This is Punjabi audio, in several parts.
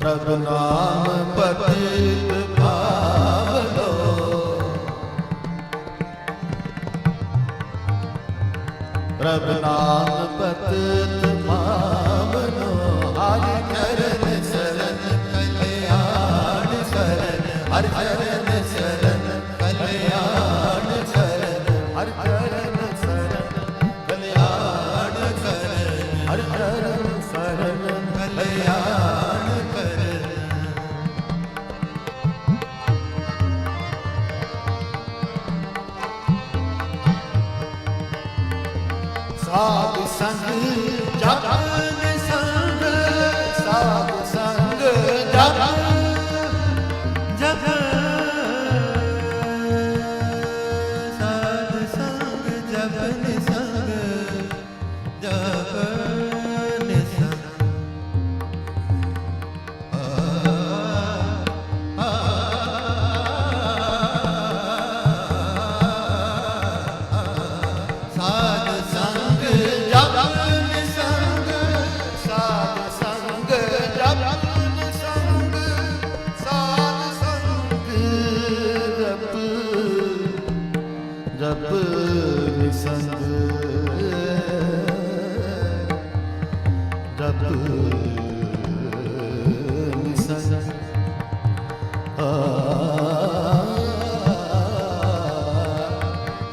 ਪ੍ਰਭ ਨਾਮ ਪਤਿਤ ਪਾਵਨੋ ਪ੍ਰਭ ਨਾਮ ਪਤਿਤ ਪਾਵਨੋ ਹਰਿ ਹਰ ਚਰਨ ਸਰਨ ਕਲਿਆਣ ਸਰਨ ਹਰ ਚਰਨ ਸਰਨ ਕਲਿਆਣ ਸਰਨ ਹਰਿ ਚਰਨ ਸਰਨ ਕਲਿਆਣ ਕਰ ਸਾਧ ਸੰਗ ਜਪਨ ਜਪਨ ਸੰਗ ਜਪਨ ਜਪ ਨਿਸੰਗ। ਜਪ ਨਿਸੰਗ।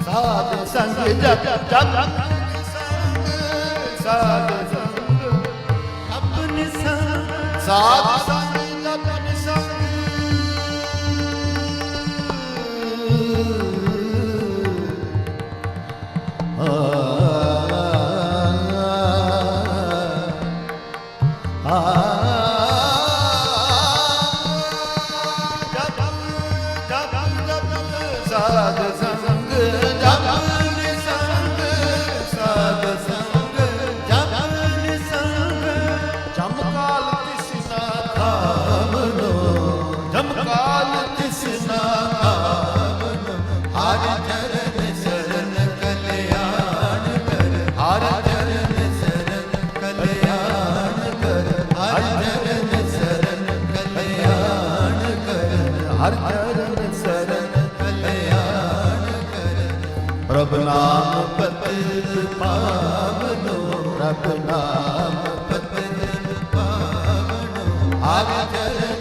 ਸਾਧ ਸੰਗ ਜਪ ਜਪ ਸਾਧ ਸੰਗ ਆਪਨ ਸੰਗ ਸਾਧ ਸੰਗ ਆਪਨ ਸੰਗ Oh. ਹਰਿ ਚਰਨ ਸਰਨ ਕਲਿਆਣ ਕਰ। ਪ੍ਰਭ ਨਾਮ ਪਤਿਤ ਪਾਵਨੋ ਪ੍ਰਭ ਨਾਮ